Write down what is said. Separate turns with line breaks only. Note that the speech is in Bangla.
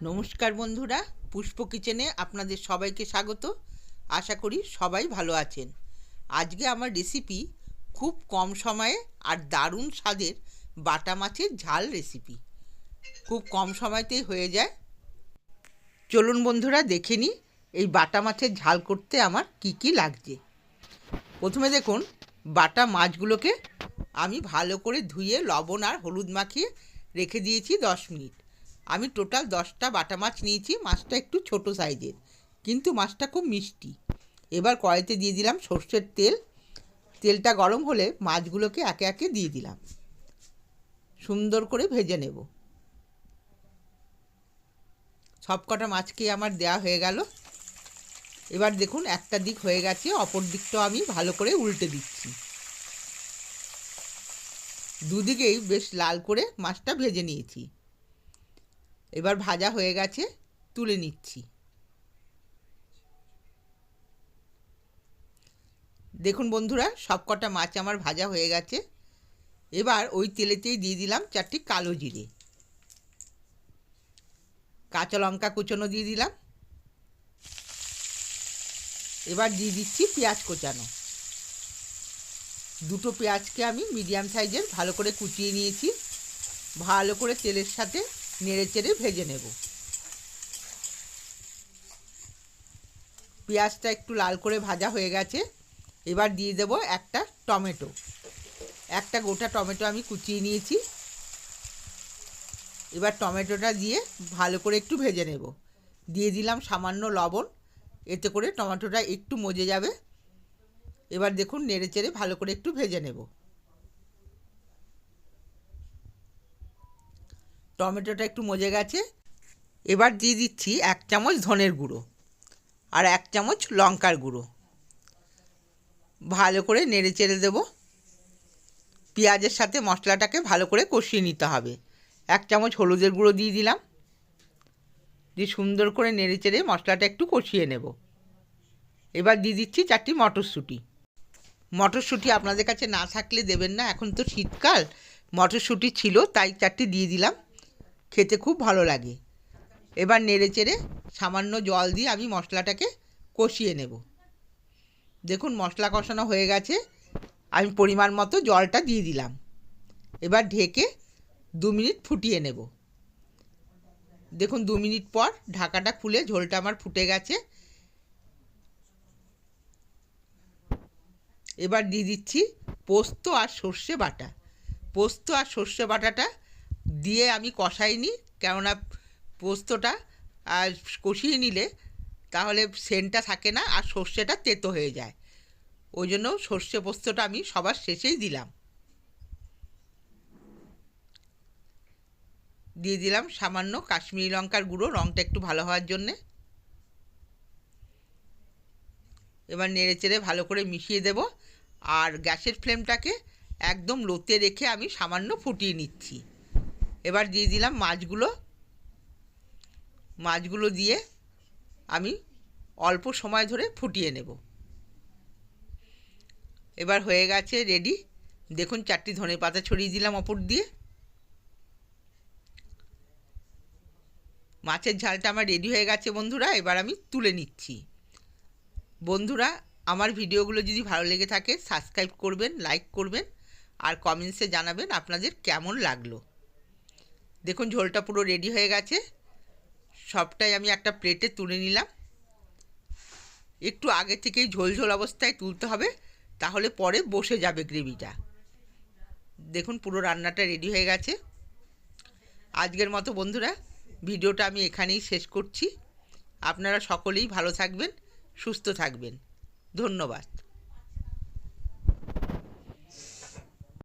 নমস্কার বন্ধুরা, পুষ্প কিচেনে আপনাদের সবাইকে স্বাগত। আশা করি সবাই ভালো আছেন। আজকে আমার রেসিপি খুব কম সময়ে আর দারুণ স্বাদের বাটা মাছের ঝাল রেসিপি খুব কম সময়তেই হয়ে যায়। চলুন বন্ধুরা, দেখে নিই এই বাটা মাছের ঝাল করতে আমার কি কি লাগছে। প্রথমে দেখুন, বাটা মাছগুলোকে আমি ভালো করে ধুয়ে লবণ আর হলুদ মাখিয়ে রেখে দিয়েছি দশ মিনিট। আমি টোটাল দশটা বাটা মাছ নিয়েছি, মাছটা একটু ছোট সাইজের, কিন্তু মাছটা খুব মিষ্টি। এবার কড়াইতে দিয়ে দিলাম সর্ষের তেল। তেলটা গরম হলে মাছগুলোকে একে একে দিয়ে দিলাম। সুন্দর করে ভেজে নেব। সব কটা মাছকে আমার দেয়া হয়ে গেল। এবার দেখুন একটা দিক হয়ে গেছে, অপর দিকটাও আমি ভালো করে উল্টে দিচ্ছি। দুদিকেই বেশ লাল করে মাছটা ভেজে নিয়েছি। এবার ভাজা হয়ে গেছে, তুলে নিচ্ছি। দেখুন বন্ধুরা সব কটা মাছ আমার ভাজা হয়ে গেছে। এবার ওই তেলেতেই দিয়ে দিলাম চারটি কালো জিরে। কাঁচা লঙ্কা কুচনো দিয়ে দিলাম। এবার দিয়ে দিচ্ছি পেঁয়াজ কোচানো। দুটো পেঁয়াজকে আমি মিডিয়াম সাইজের ভালো করে কুচিয়ে নিয়েছি। ভালো করে তেলের সাথে নেড়ে চেড়ে ভেজে নেব। পেঁয়াজটা একটু লাল করে ভাজা হয়ে গেছে। এবার দিয়ে দেব একটা টমেটো। একটা গোটা টমেটো আমি কুচিয়ে নিয়েছি। এবার টমেটোটা দিয়ে ভালো করে একটু ভেজে নেব। দিয়ে দিলাম সামান্য লবণ। এতে করে টমেটোটা একটু মজে যাবে। এবার দেখুন, নেড়ে চেড়ে ভালো করে একটু ভেজে নেব। টমেটোটা একটু মজে গেছে। এবার দিয়ে দিচ্ছি এক চামচ ধনের গুঁড়ো আর এক চামচ লঙ্কার গুঁড়ো। ভালো করে নেড়ে চেড়ে দেবো। পেঁয়াজের সাথে মশলাটাকে ভালো করে কষিয়ে নিতে হবে। এক চামচ হলুদের গুঁড়ো দিয়ে দিলাম। দিয়ে সুন্দর করে নেড়ে চেড়ে মশলাটা একটু কষিয়ে নেব। এবার দিয়ে দিচ্ছি চারটি মটরশুঁটি। মটরশুঁটি আপনাদের কাছে না থাকলে দেবেন না। এখন তো শীতকাল। মটরশুঁটি ছিল, তাই চারটি দিয়ে দিলাম। খেতে খুব ভালো লাগে। এবার নেড়ে চেড়ে সামান্য জল দিয়ে আমি মশলাটাকে কষিয়ে নেব। দেখুন মশলা কষানো হয়ে গেছে। আমি পরিমাণ মতো জলটা দিয়ে দিলাম। এবার ঢেকে দু মিনিট ফুটিয়ে নেব। দেখুন দু মিনিট পর ঢাকাটা খুলে ঝোলটা আমার ফুটে গেছে। এবার দিয়ে দিচ্ছি পোস্ত আর সর্ষে বাটা। পোস্ত আর সর্ষে বাটাটা দিয়ে আমি কষাইনি, কেননা পোস্তটা আর কষিয়ে নিলে তাহলে সেন্টটা থাকে না আর সর্ষেটা তেতো হয়ে যায়। ওই জন্য সর্ষে পোস্তটা আমি সবার শেষেই দিলাম। দিয়ে দিলাম সামান্য কাশ্মীরি লঙ্কার গুঁড়ো রঙটা একটু ভালো হওয়ার জন্যে। এবার নেড়ে চেড়ে ভালো করে মিশিয়ে দেব আর গ্যাসের ফ্লেমটাকে একদম লোতে রেখে আমি সামান্য ফুটিয়ে নিচ্ছি। এবার দিয়ে দিলাম মাছগুলো। মাছগুলো দিয়ে আমি অল্প সময় ধরে ফুটিয়ে নেব। এবার হয়ে গেছে রেডি দেখুন চারটি ধনে পাতা ছড়িয়ে দিলাম অপর দিয়ে। মাছের ঝালটা আমার রেডি হয়ে গেছে বন্ধুরা, এবার আমি তুলে নিচ্ছি। বন্ধুরা, আমার ভিডিওগুলো যদি ভালো লেগে থাকে সাবস্ক্রাইব করবেন লাইক করবেন, আর কমেন্টসে জানাবেন আপনাদের কেমন লাগল। দেখুন, ঝোলটা পুরো রেডি হয়ে গেছে। সবটাই আমি একটা প্লেটে তুলে নিলাম। একটু আগে থেকেই ঝোল ঝোল অবস্থায় তুলতে হবে, তাহলে পরে বসে যাবে গ্রেভিটা দেখুন, পুরো রান্নাটা রেডি হয়ে গেছে। আজকের মতো বন্ধুরা, ভিডিওটা আমি এখানেই শেষ করছি। আপনারা সকলেই ভালো থাকবেন, সুস্থ থাকবেন। ধন্যবাদ।